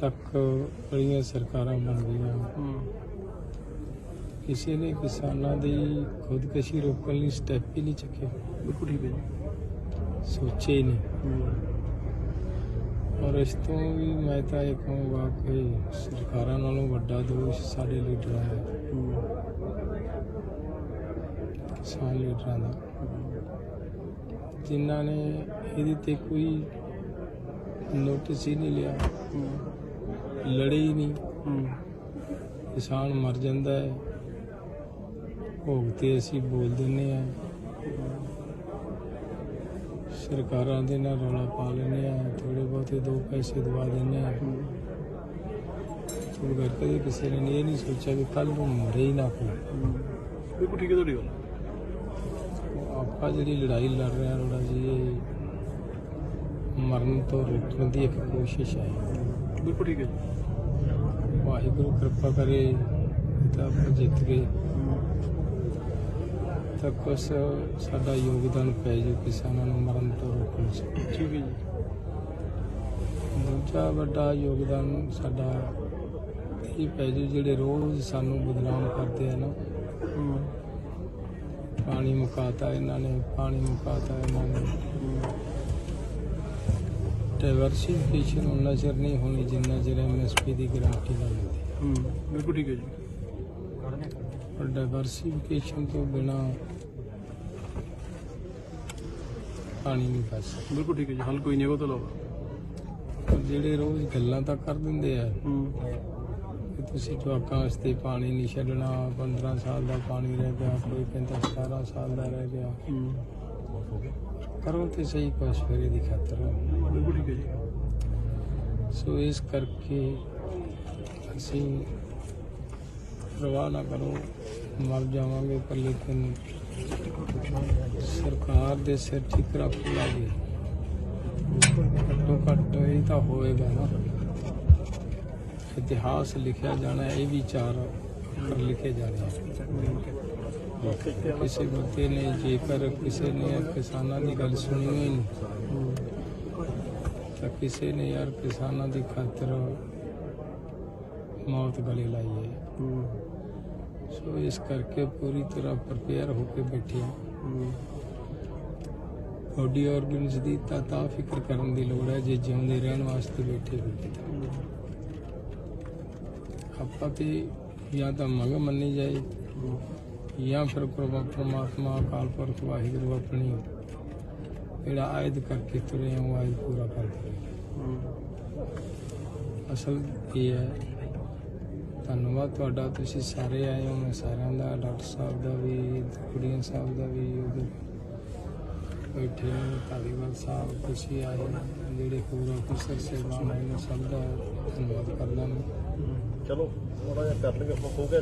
ਤੱਕ ਬੜੀਆਂ ਸਰਕਾਰਾਂ ਬਣ ਗਈਆਂ। ਕਿਸੇ ਨੇ ਕਿਸਾਨਾਂ ਦੀ ਖੁਦਕੁਸ਼ੀ ਰੋਕਣ ਲਈ ਸਟੈਪ ਹੀ ਨਹੀਂ ਚੁੱਕਿਆ ਬਿਲਕੁਲ ਹੈ ਸੋਚੇ ਹੀ ਨਹੀਂ। ਔਰ ਇਸ ਤੋਂ ਵੀ ਮੈਂ ਤਾਂ ਇਹ ਕਹੂੰਗਾ ਕਿ ਸਰਕਾਰਾਂ ਨਾਲੋਂ ਵੱਡਾ ਦੋਸ਼ ਸਾਡੇ ਲੀਡਰਾਂ ਦਾ ਕਿਸਾਨ ਲੀਡਰਾਂ ਦਾ। ਜਿਨ੍ਹਾਂ ਨੇ ਇਹਦੇ ਤੇ ਕੋਈ ਨੋਟਿਸ ਹੀ ਨਹੀਂ ਲਿਆ। ਲੜੇ ਹੀ ਨਹੀਂ। ਕਿਸਾਨ ਮਰ ਜਾਂਦਾ ਹੈ। ਭੋਗ ਤੇ ਅਸੀਂ ਬੋਲ ਦਿੰਨੇ ਆ ਸਰਕਾਰਾਂ ਦੇ ਨਾਲ ਰੌਲਾ ਪਾ ਲੈਂਦੇ ਆ ਥੋੜੇ ਬਹੁਤੇ ਦੋ ਪੈਸੇ ਦਵਾ ਦਿੰਦੇ ਆ ਥੋੜਾ ਕਰਕੇ ਕਦੇ ਕਿਸੇ ਨੇ ਇਹ ਨਹੀਂ ਸੋਚਿਆ ਵੀ ਕੱਲ ਨੂੰ ਮਰੇ ਹੀ ਨਾ ਕੋਈ। ਬਿਲਕੁਲ ਠੀਕ ਹੈ ਤੁਹਾਡੀ ਗੱਲ। ਆਪਾਂ ਜਿਹੜੀ ਲੜਾਈ ਲੜ ਰਹੇ ਹਾਂ ਰੋੜਾ ਜੀ ਇਹ ਮਰਨ ਤੋਂ ਰੋਕਣ ਦੀ ਇੱਕ ਕੋਸ਼ਿਸ਼ ਹੈ। ਬਿਲਕੁਲ ਠੀਕ ਹੈ ਜੀ। ਵਾਹਿਗੁਰੂ ਕਿਰਪਾ ਕਰੇ ਤਾਂ ਆਪਾਂ ਜਿੱਤ ਗਏ ਤਾਂ ਕੁਛ ਸਾਡਾ ਯੋਗਦਾਨ ਪੈ ਜੋ ਕਿਸਾਨਾਂ ਨੂੰ ਮਰਨ ਤੋਂ ਰੋਕਣ 'ਚ ਠੀਕ ਹੈ ਜੀ। ਦੂਜਾ ਵੱਡਾ ਯੋਗਦਾਨ ਸਾਡਾ ਇਹ ਪੈ ਜੋ ਜਿਹੜੇ ਰੋਜ਼ ਸਾਨੂੰ ਬਦਨਾਮ ਕਰਦੇ ਆ ਨਾ। ਪਾਣੀ ਮੁਕਾਤਾ ਇਹਨਾਂ ਨੇ ਪਾਣੀ ਮੁਕਾਤਾ ਇਹਨਾਂ ਨੇ। ਡਾਈਵਰਸਿਫਿਕੇਸ਼ਨ ਉਹਨਾਂ ਚਿਰ ਨਹੀਂ ਹੋਣੀ ਜਿੰਨਾ ਚਿਰ ਐਮਐਸਪੀ ਦੀ ਗਾਰੰਟੀ ਨਾ ਮਿਲਦੀ ਹੂੰ ਬਿਲਕੁਲ ਠੀਕ ਹੈ ਜੀ। ਪਰ ਡਾਈਵਰਸਿਫਿਕੇਸ਼ਨ ਤੋਂ ਬਿਨਾ ਪਾਣੀ ਨਹੀਂ ਬਚ ਸਕਦਾ। ਬਿਲਕੁਲ ਠੀਕ ਹੈ ਜੀ ਹੱਲ ਕੋਈ ਨਹੀਂ ਉਹ ਤੋਂ ਪਰ ਜਿਹੜੇ ਰੋਜ਼ ਗੱਲਾਂ ਤਾਂ ਕਰ ਦਿੰਦੇ ਆ ਹੂੰ। ਕਿ ਤੁਸੀਂ ਜਵਾਕਾਂ ਵਾਸਤੇ ਪਾਣੀ ਨਹੀਂ ਛੱਡਣਾ 15 ਸਾਲ ਦਾ ਪਾਣੀ ਰਹਿ ਗਿਆ ਕੋਈ ਕਹਿੰਦਾ 17 ਸਾਲ ਦਾ ਰਹਿ ਗਿਆ। ਹੂੰ। ਕਰੋ ਤੇ ਸਹੀ ਕੁਛ ਫਿਰ ਇਹਦੀ ਖਾਤਰ। ਬਿਲਕੁਲ ਸੋ ਇਸ ਕਰਕੇ ਅਸੀਂ ਪ੍ਰਵਾਹ ਨਾ ਕਰੋ, ਮਰ ਜਾਵਾਂਗੇ ਪਰ ਲੇਕਿਨ ਸਰਕਾਰ ਦੇ ਸਿਰ ਠਿਕਰਾ ਪੂਰਾਂਗੇ ਘੱਟੋ ਘੱਟ ਇਹ ਤਾਂ ਹੋਏਗਾ ਨਾ। ਇਤਿਹਾਸ ਲਿਖਿਆ ਜਾਣਾ, ਇਹ ਵੀ ਚਾਰ ਅੱਖਰ ਲਿਖੇ ਜਾਣੇ ਕਿਸੇ ਬੰਦੇ ਨੇ ਜੇਕਰ ਕਿਸੇ ਨੇ ਕਿਸਾਨਾਂ ਦੀ ਗੱਲ ਸੁਣੀ ਹੋਈ ਨਹੀਂ ਤਾਂ ਕਿਸੇ ਨੇ ਯਾਰ ਕਿਸਾਨਾਂ ਦੀ ਖਾਤਰ ਮੌਤ ਗਲੇ ਲਾਈ ਹੈ। ਸੋ ਇਸ ਕਰਕੇ ਪੂਰੀ ਤਰ੍ਹਾਂ ਪ੍ਰਪੇਅਰ ਹੋ ਕੇ ਬੈਠੇ ਹਾਂ। ਬੋਡੀ ਆਰਗਨਸ ਦੀ ਤਾਂ ਤਾਂ ਫਿਕਰ ਕਰਨ ਦੀ ਲੋੜ ਹੈ ਜੇ ਜਿਉਂਦੇ ਰਹਿਣ ਵਾਸਤੇ ਬੈਠੇ ਹੋਈਏ ਤਾਂ। ਆਪਾਂ ਤੇ ਜਾਂ ਤਾਂ ਮੰਗ ਮੰਨੀ ਜਾਏ ਜਾਂ ਫਿਰ ਪ੍ਰਭਾ ਪ੍ਰਮਾਤਮਾ ਅਕਾਲ ਪੁਰਖ ਵਾਹਿਗੁਰੂ ਆਪਣੀ ਜਿਹੜਾ ਆਇਦ ਕਰਕੇ ਤੁਰੇ ਹਾਂ ਉਹ ਆਇਦ ਪੂਰਾ ਕਰ ਦੇ ਅਸਲ ਇਹ ਹੈ ਧੰਨਵਾਦ ਤੁਹਾਡਾ ਤੁਸੀਂ ਸਾਰੇ ਆਏ ਹੋ ਮੈਂ ਸਾਰਿਆਂ ਦਾ ਡਾਕਟਰ ਸਾਹਿਬ ਦਾ ਵੀ ਕੁੜੀਆਂ ਸਾਹਿਬ ਦਾ ਵੀ ਉਧਰ ਬੈਠੇ ਨੇ ਧਾਲੀਵਾਲ ਸਾਹਿਬ ਤੁਸੀਂ ਆਏ ਹੋ, ਜਿਹੜੇ ਹੋਰ ਅਫਸਰ ਸੇਵਾਨ ਨੇ ਸਭ ਦਾ ਧੰਨਵਾਦ ਕਰਦਾ ਮੈਂ। ਚਲੋ ਥੋੜਾ ਜਿਹਾ ਕਰ ਲਈਏ ਆਪਾਂ ਹੋ ਗਿਆ